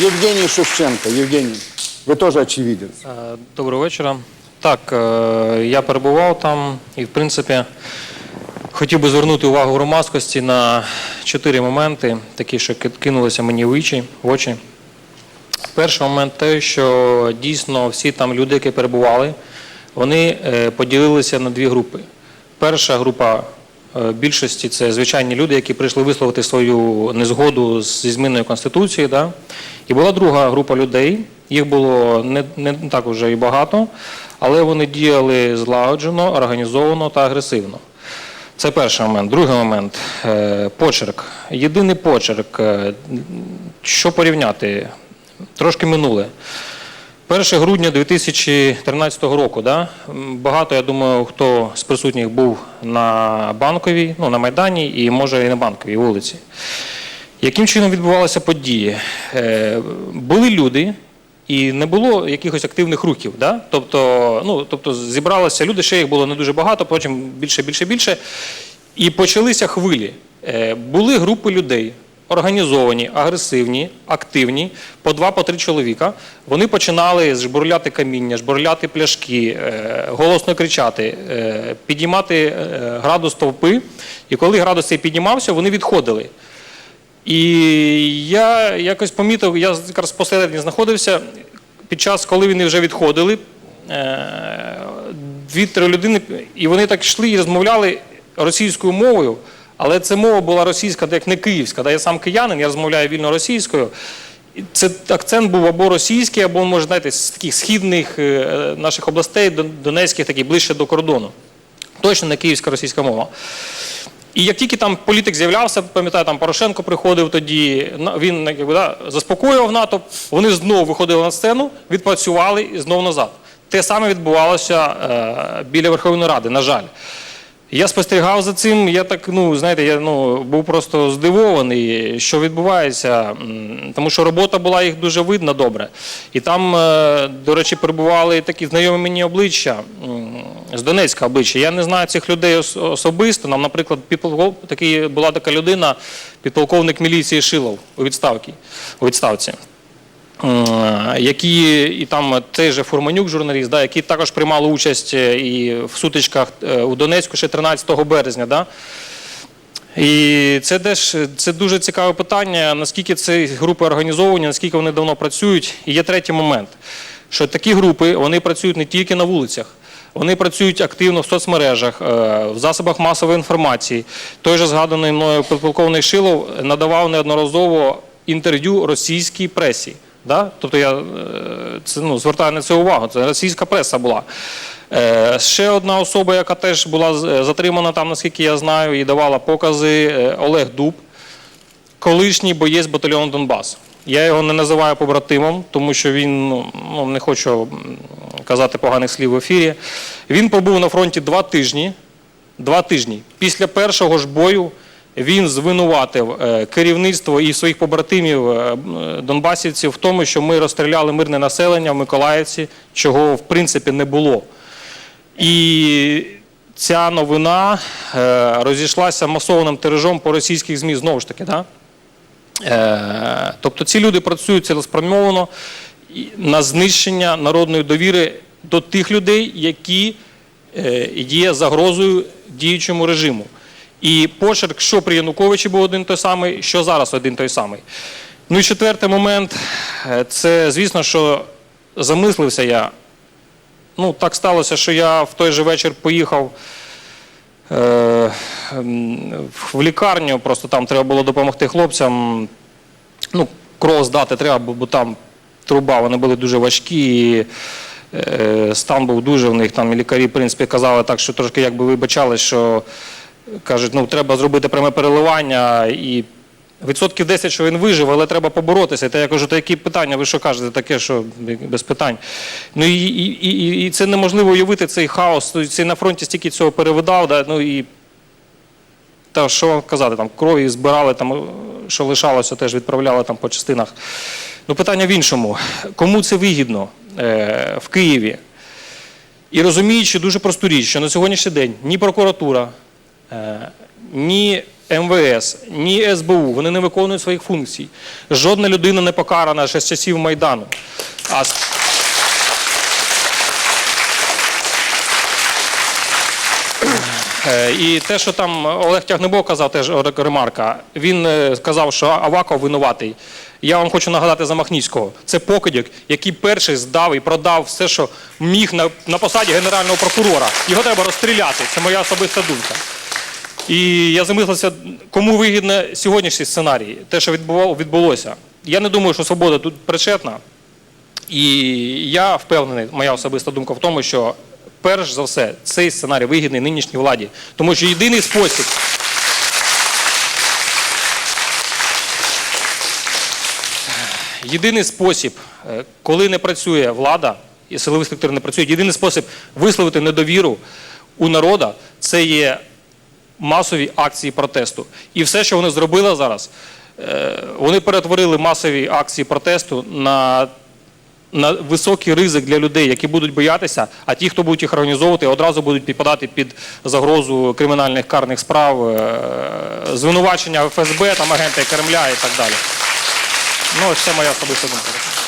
Евгений Шевченко. Евгений, вы тоже очевидец. Е, Доброго вечора. Так, е, я перебував там і, в принципі, хотів би звернути увагу громадськості на чотири моменти, такі, що кинулися мені в очі. В очі. Перший момент те, що дійсно всі там люди, які перебували, вони е, поділилися на дві групи. Перша група більшості це звичайні люди, які прийшли висловити свою незгоду зі зміною Конституції. Да? І була друга група людей, їх було не, не так вже і багато, але вони діяли злагоджено, організовано та агресивно. Це перший момент. Другий момент е, почерк. Єдиний почерк. е, Що порівняти? Трошки минуле. 1 грудня 2013 року, да? багато, я думаю, хто з присутніх був на банковій, ну, на Майдані і може і на банковій вулиці. Яким чином відбувалися події? Е, були люди, і не було якихось активних рухів. Да? Тобто, ну, тобто зібралися люди, ще їх було не дуже багато, потім більше, більше, більше. І почалися хвилі. Е, були групи людей, організовані, агресивні, активні, по два, по три чоловіка. Вони починали жбурляти каміння, жбурляти пляшки, е, голосно кричати, е, підіймати е, градус товпи. І коли градус цей піднімався, вони відходили. І я якось помітив, я якраз посередині знаходився під час, коли вони вже відходили, дві-три людини, і вони так йшли і розмовляли російською мовою, але це мова була російська, як не київська. Да, я сам киянин, я розмовляю вільно російською. Це акцент був або російський, або, може, знаєте, з таких східних е, наших областей, Дон- донецьких, таких ближче до кордону. Точно не київська російська мова. І як тільки там політик з'являвся, пам'ятаю, там Порошенко приходив тоді, він якби, да, заспокоював НАТО, вони знову виходили на сцену, відпрацювали і знову назад. Те саме відбувалося е, біля Верховної Ради, на жаль. Я спостерігав за цим, я так, ну, знаєте, я ну, був просто здивований, що відбувається, тому що робота була їх дуже видна добре. І там, е, до речі, перебували такі знайомі мені обличчя з Донецька обличчя. Я не знаю цих людей особисто. Нам, наприклад, підполков... такий, була така людина, підполковник міліції Шилов у відставці. У відставці. Е, які і там цей же Фурманюк, журналіст, да, які також приймали участь е, і в сутичках е, у Донецьку ще 13 березня. Да. І це теж це дуже цікаве питання, наскільки ці групи організовані, наскільки вони давно працюють. І є третій момент, що такі групи вони працюють не тільки на вулицях. Вони працюють активно в соцмережах, в засобах масової інформації. Той же згаданий мною підполковник Шилов надавав неодноразово інтерв'ю російській пресі. Да? Тобто я е, це, ну, звертаю на це увагу. Це російська преса була. Е, Ще одна особа, яка теж була затримана там, наскільки я знаю, і давала покази, е, Олег Дуб, колишній боєць батальйону Донбас. Я його не називаю побратимом, тому що він, ну, ну, не хочу казати поганих слів в ефірі. Він побув на фронті два тижні. Два тижні. Після першого ж бою він звинуватив е, керівництво і своїх побратимів е, донбасівців в тому, що ми розстріляли мирне населення в Миколаївці, чого в принципі не було. І ця новина е, розійшлася масованим тиражом по російських ЗМІ знову ж таки. Да? Е, тобто ці люди працюють цілеспрямовано на знищення народної довіри до тих людей, які е, є загрозою діючому режиму. І почерк, що при Януковичі був один той самий, що зараз один той самий. Ну і четвертий момент е, це, звісно, що замислився я. Ну, так сталося, що я в той же вечір поїхав е, в лікарню, просто там треба було допомогти хлопцям. Ну, кров здати треба, бо, там труба, вони були дуже важкі. І, е, стан був дуже в них. Там і лікарі, в принципі, казали так, що трошки якби вибачали, що кажуть, ну треба зробити пряме переливання і. Відсотків 10, що він вижив, але треба поборотися. Та я кажу, то які питання, ви що кажете, таке, що без питань. Ну і, і, і, і це неможливо уявити цей хаос. Це на фронті стільки цього перевидав, да, ну і та що вам казати, там крові збирали, там, що лишалося, теж відправляли там по частинах. Ну, питання в іншому. Кому це вигідно е, в Києві? І розуміючи дуже просту річ, що на сьогоднішній день ні прокуратура, ні МВС, ні СБУ, вони не виконують своїх функцій. Жодна людина не покарана ще з часів Майдану. А Е, І те, що там Олег Тягнебок казав, теж ремарка, він е, сказав, що Аваков винуватий. Я вам хочу нагадати за Махніцького. Це покидьок, який перший здав і продав все, що міг на, на посаді генерального прокурора. Його треба розстріляти. Це моя особиста думка. І я замислився, кому вигідно сьогоднішній сценарій, те, що відбулося. Я не думаю, що свобода тут причетна. І я впевнений, моя особиста думка в тому, що перш за все цей сценарій вигідний нинішній владі. Тому що єдиний спосіб. Єдиний спосіб, е, коли не працює влада і силовий структури не працюють, єдиний спосіб висловити недовіру у народа це є масові акції протесту. І все, що вони зробили зараз, е, вони перетворили масові акції протесту на, на високий ризик для людей, які будуть боятися, а ті, хто будуть їх організовувати, одразу будуть підпадати під загрозу кримінальних карних справ, е, звинувачення ФСБ, там агента Кремля і так далі. Ну, це моя особиста думка.